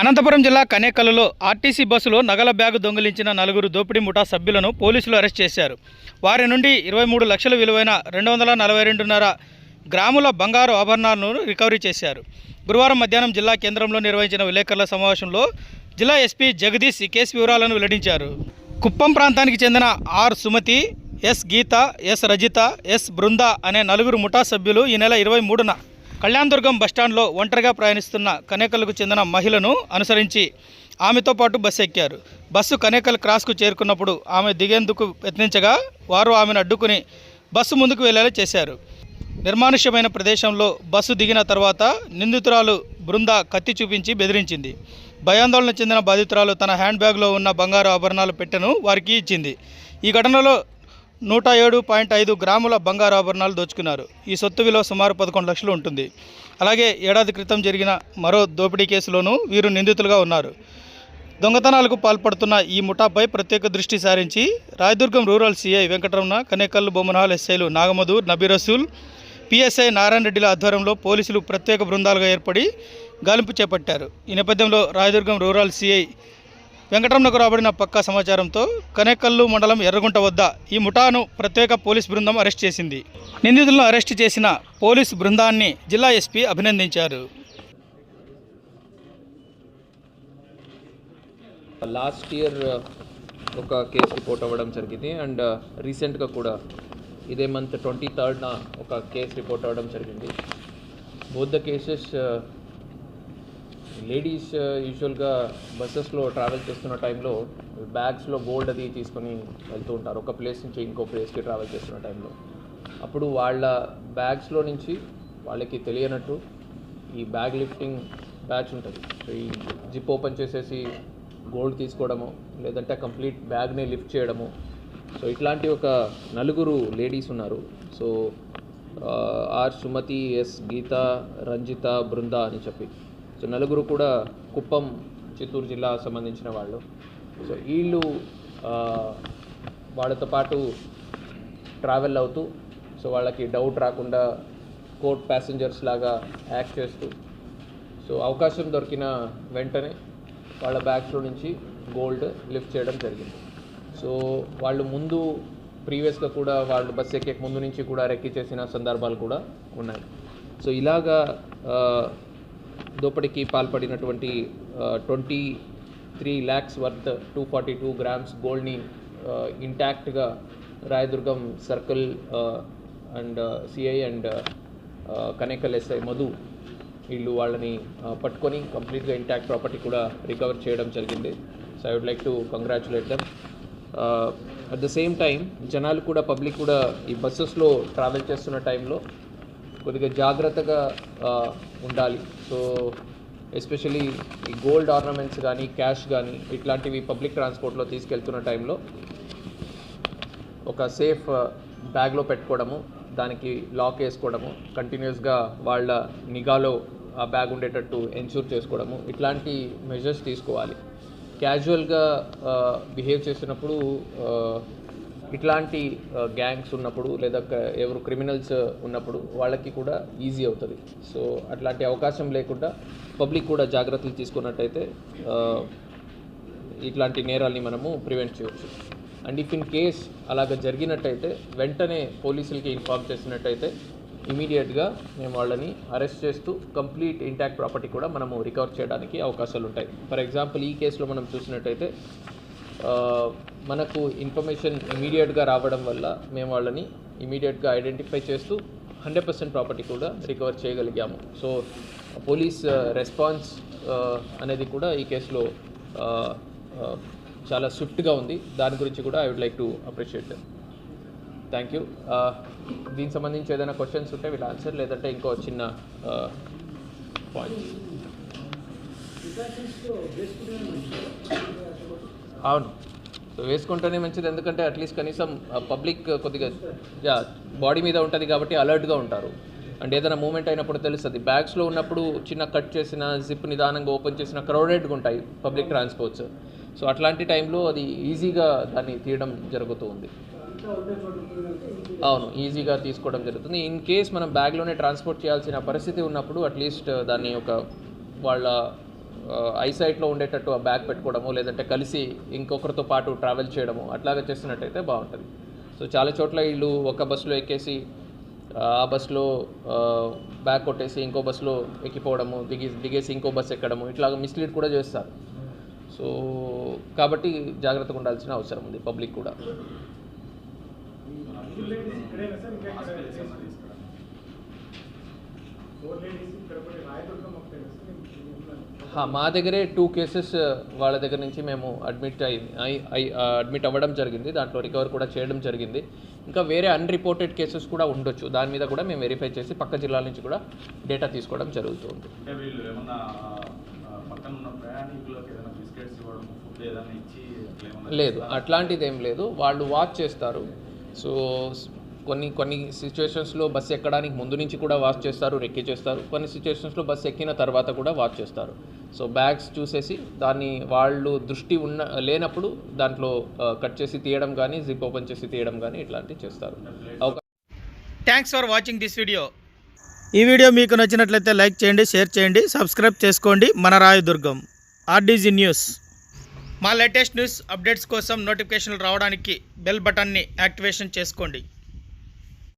అనంతపురం జిల్లా కనేకల్లులో ఆర్టీసీ బస్సులో నగల బ్యాగు దొంగిలించిన నలుగురు దోపిడీ ముఠా సభ్యులను పోలీసులు అరెస్ట్ చేశారు. వారి నుండి ఇరవై మూడు లక్షల విలువైన రెండు వందల నలభై రెండున్నర గ్రాముల బంగారు ఆభరణాలను రికవరీ చేశారు. గురువారం మధ్యాహ్నం జిల్లా కేంద్రంలో నిర్వహించిన విలేకరుల సమావేశంలో జిల్లా ఎస్పీ జగదీష్ ఈ కేసు వివరాలను వెల్లడించారు. కుప్పం ప్రాంతానికి చెందిన R Sumathi S Geetha S Rajitha S Brinda అనే నలుగురు ముఠా సభ్యులు ఈ నెల ఇరవై మూడున కళ్యాణదుర్గం బస్టాండ్లో ఒంటరిగా ప్రయాణిస్తున్న కనేకల్కు చెందిన మహిళను అనుసరించి ఆమెతో పాటు బస్సు ఎక్కారు. బస్సు కనేకల్ క్రాస్కు చేరుకున్నప్పుడు ఆమె దిగేందుకు యత్నించగా వారు ఆమెను అడ్డుకుని బస్సు ముందుకు వెళ్ళేలా చేశారు. నిర్మానుష్యమైన ప్రదేశంలో బస్సు దిగిన తర్వాత నిందితురాలు బృంద కత్తి చూపించి బెదిరించింది. భయాందోళన చెందిన బాధితురాలు తన హ్యాండ్ బ్యాగ్లో ఉన్న బంగారు ఆభరణాలు పెట్టెను వారికి ఇచ్చింది. ఈ ఘటనలో నూట ఏడు పాయింట్ ఐదు గ్రాముల బంగారు ఆభరణాలు దోచుకున్నారు. ఈ సొత్తు విలువ సుమారు పదకొండు లక్షలు ఉంటుంది. అలాగే ఏడాది క్రితం జరిగిన మరో దోపిడీ కేసులోనూ వీరు నిందితులుగా ఉన్నారు. దొంగతనాలకు పాల్పడుతున్న ఈ ముఠాపై ప్రత్యేక దృష్టి సారించి రాయదుర్గం రూరల్ సీఐ వెంకటరమణ కనేకల్లు బొమ్మనహాల్ ఎస్ఐలు నాగమధు నబీ రసూల్ పిఎస్ఐ నారాయణ రెడ్డిల ఆధ్వర్యంలో పోలీసులు ప్రత్యేక బృందాలుగా ఏర్పడి గాలింపు చేపట్టారు. ఈ నేపథ్యంలో రాయదుర్గం రూరల్ సీఐ వెంకటరమణకు రాబడిన పక్కా సమాచారంతో కనేకల్లు మండలం ఎర్రగుంట వద్ద ఈ ముఠాను ప్రత్యేక పోలీస్ బృందం అరెస్ట్ చేసింది. నిందితులను అరెస్ట్ చేసిన పోలీస్ బృందాన్ని జిల్లా ఎస్పీ అభినందించారు. లాస్ట్ ఇయర్ ఒక కేసు రిపోర్ట్ అవ్వడం జరిగింది. అండ్ రీసెంట్గా కూడా ఇదే మంత్ ట్వంటీ థర్డ్న ఒక కేసు రిపోర్ట్ అవ్వడం జరిగింది. Both the cases ladies uh, యూజువల్గా బస్సెస్లో ట్రావెల్ చేస్తున్న టైంలో బ్యాగ్స్లో గోల్డ్ అది తీసుకొని వెళ్తూ ఉంటారు. ఒక ప్లేస్ నుంచి ఇంకో ప్లేస్కి ట్రావెల్ చేస్తున్న టైంలో. అప్పుడు వాళ్ళ బ్యాగ్స్లో నుంచి వాళ్ళకి తెలియనట్టు ఈ బ్యాగ్ లిఫ్టింగ్ బ్యాచ్ ఉంటుంది. సో ఈ జిప్ ఓపెన్ చేసేసి గోల్డ్ తీసుకోవడము లేదంటే కంప్లీట్ బ్యాగ్ని లిఫ్ట్ చేయడము. సో ఇట్లాంటి ఒక నలుగురు లేడీస్ ఉన్నారు. So uh, R Sumathi S Geetha Ranjitha Brinda అని చెప్పి. సో నలుగురు కూడా కుప్పం చిత్తూరు జిల్లా సంబంధించిన వాళ్ళు. సో వీళ్ళు వాళ్ళతో పాటు ట్రావెల్ అవుతూ సో వాళ్ళకి డౌట్ రాకుండా కోర్ట్ ప్యాసింజర్స్ లాగా యాక్ట్ చేస్తూ సో అవకాశం దొరికిన వెంటనే వాళ్ళ బ్యాగ్స్లో నుంచి గోల్డ్ లిఫ్ట్ చేయడం జరిగింది. సో వాళ్ళు ముందు ప్రీవియస్గా కూడా వాళ్ళు బస్ ఎక్కే ముందు నుంచి కూడా రెక్కి చేసిన సందర్భాలు కూడా ఉన్నాయి. సో ఇలాగా దోపిడీకి పాల్పడినటువంటి twenty three lakhs worth two forty two grams గోల్డ్ని ఇంటాక్ట్గా Rayadurgam circle and CI and Kanekal SI Madhu వీళ్ళు వాళ్ళని పట్టుకొని కంప్లీట్గా ఇంటాక్ట్ ప్రాపర్టీ కూడా రికవర్ చేయడం జరిగింది. So I would like to congratulate them at the same time జనాలు కూడా పబ్లిక్ కూడా ఈ బస్సెస్లో ట్రావెల్ చేస్తున్న టైంలో కొద్దిగా జాగ్రత్తగా ఉండాలి. సో ఎస్పెషలీ ఈ గోల్డ్ ఆర్నమెంట్స్ కానీ క్యాష్ కానీ ఇట్లాంటివి పబ్లిక్ ట్రాన్స్పోర్ట్లో తీసుకెళ్తున్న టైంలో ఒక సేఫ్ బ్యాగ్లో పెట్టుకోవడము దానికి లాక్ వేసుకోవడము కంటిన్యూస్గా వాళ్ళ నిఘాలో ఆ బ్యాగ్ ఉండేటట్టు ఎన్షూర్ చేసుకోవడము ఇట్లాంటి మెజర్స్ తీసుకోవాలి. క్యాజువల్గా బిహేవ్ చేస్తున్నప్పుడు ఇట్లాంటి గ్యాంగ్స్ ఉన్నప్పుడు లేదా ఎవరు క్రిమినల్స్ ఉన్నప్పుడు వాళ్ళకి కూడా ఈజీ అవుతుంది. సో అట్లాంటి అవకాశం లేకుండా పబ్లిక్ కూడా జాగ్రత్తలు తీసుకున్నట్టయితే ఇట్లాంటి నేరాల్ని మనము ప్రివెంట్ చేయవచ్చు అండ్ ఇఫ్ ఇన్ కేస్ అలాగ జరిగినట్టయితే వెంటనే పోలీసులకి ఇన్ఫార్మ్ చేసినట్టయితే ఇమీడియట్గా మేము వాళ్ళని అరెస్ట్ చేస్తూ కంప్లీట్ ఇంటాక్ట్ ప్రాపర్టీ కూడా మనము రికవర్ చేయడానికి అవకాశాలు ఉంటాయి ఫర్ ఎగ్జాంపుల్ ఈ కేసులో మనం చూసినట్టయితే మనకు ఇన్ఫర్మేషన్ ఇమీడియట్గా రావడం వల్ల మేము వాళ్ళని ఇమీడియట్గా ఐడెంటిఫై చేస్తూ హండ్రెడ్ పర్సెంట్ ప్రాపర్టీ కూడా రికవర్ చేయగలిగాము. సో పోలీస్ రెస్పాన్స్ అనేది కూడా ఈ కేసులో చాలా స్విఫ్ట్గా ఉంది. దాని గురించి కూడా I would like to appreciate. Thank you. దీనికి సంబంధించి ఏదైనా క్వశ్చన్స్ ఉంటే వీళ్ళ ఆన్సర్ లేదంటే ఇంకో చిన్న పాయింట్స్ అవును. సో వేసుకుంటేనే మంచిది. ఎందుకంటే అట్లీస్ట్ కనీసం పబ్లిక్ కొద్దిగా యా బాడీ మీద ఉంటుంది కాబట్టి అలర్ట్గా ఉంటారు. అండ్ ఏదైనా మూమెంట్ అయినప్పుడు తెలుస్తుంది. బ్యాగ్స్లో ఉన్నప్పుడు చిన్న కట్ చేసిన జిప్ నిదానంగా ఓపెన్ చేసిన క్రౌడెడ్గా ఉంటాయి పబ్లిక్ ట్రాన్స్పోర్ట్స్. సో అట్లాంటి టైంలో అది ఈజీగా దాన్ని తీయడం జరుగుతూ ఉంది అవును ఈజీగా తీసుకోవడం జరుగుతుంది. ఇన్ కేస్ మనం బ్యాగ్లోనే ట్రాన్స్పోర్ట్ చేయాల్సిన పరిస్థితి ఉన్నప్పుడు అట్లీస్ట్ దాన్ని ఒక వాళ్ళ ఐసైట్లో ఉండేటట్టు ఆ బ్యాగ్ పెట్టుకోవడము లేదంటే కలిసి ఇంకొకరితో పాటు ట్రావెల్ చేయడము అట్లాగా చేస్తున్నట్టయితే బాగుంటుంది. సో చాలా చోట్ల వీళ్ళు ఒక బస్సులో ఎక్కేసి ఆ బస్సులో బ్యాగ్ కొట్టేసి ఇంకో బస్సులో ఎక్కిపోవడము దిగి దిగేసి ఇంకో బస్సు ఎక్కడము ఇట్లా మిస్లీడ్ కూడా చేస్తారు. సో కాబట్టి జాగ్రత్తగా ఉండాల్సిన అవసరం ఉంది పబ్లిక్ కూడా. మా దగ్గరే టూ కేసెస్ వాళ్ళ దగ్గర నుంచి మేము అడ్మిట్ అయి అడ్మిట్ అవ్వడం జరిగింది. దాంట్లో రికవర్ కూడా చేయడం జరిగింది. ఇంకా వేరే అన్రిపోర్టెడ్ కేసెస్ కూడా ఉండొచ్చు. దాని మీద కూడా మేము వెరిఫై చేసి పక్క జిల్లాల నుంచి కూడా డేటా తీసుకోవడం జరుగుతుంది. లేదు అట్లాంటిది ఏం లేదు. వాళ్ళు వాచ్ చేస్తారు. స్- కొన్ని కొన్ని సిచ్యువేషన్స్లో బస్సు ఎక్కడానికి ముందు నుంచి కూడా వాచ్ చేస్తారు రెక్కి చేస్తారు. కొన్ని సిచ్యువేషన్స్లో బస్సు ఎక్కిన తర్వాత కూడా వాచ్ చేస్తారు. సో బ్యాగ్స్ చూసేసి దాన్ని వాళ్ళు దృష్టి ఉన్న లేనప్పుడు దాంట్లో కట్ చేసి తీయడం కానీ జిప్ ఓపెన్ చేసి తీయడం కానీ ఇట్లాంటివి చేస్తారు. Thanks for watching this video ఈ వీడియో మీకు నచ్చినట్లయితే లైక్ చేయండి షేర్ చేయండి సబ్స్క్రైబ్ చేసుకోండి. మన రాయదుర్గం ఆర్డీజీ న్యూస్ మా లేటెస్ట్ న్యూస్ అప్డేట్స్ కోసం నోటిఫికేషన్లు రావడానికి బెల్ బటన్ని యాక్టివేషన్ చేసుకోండి.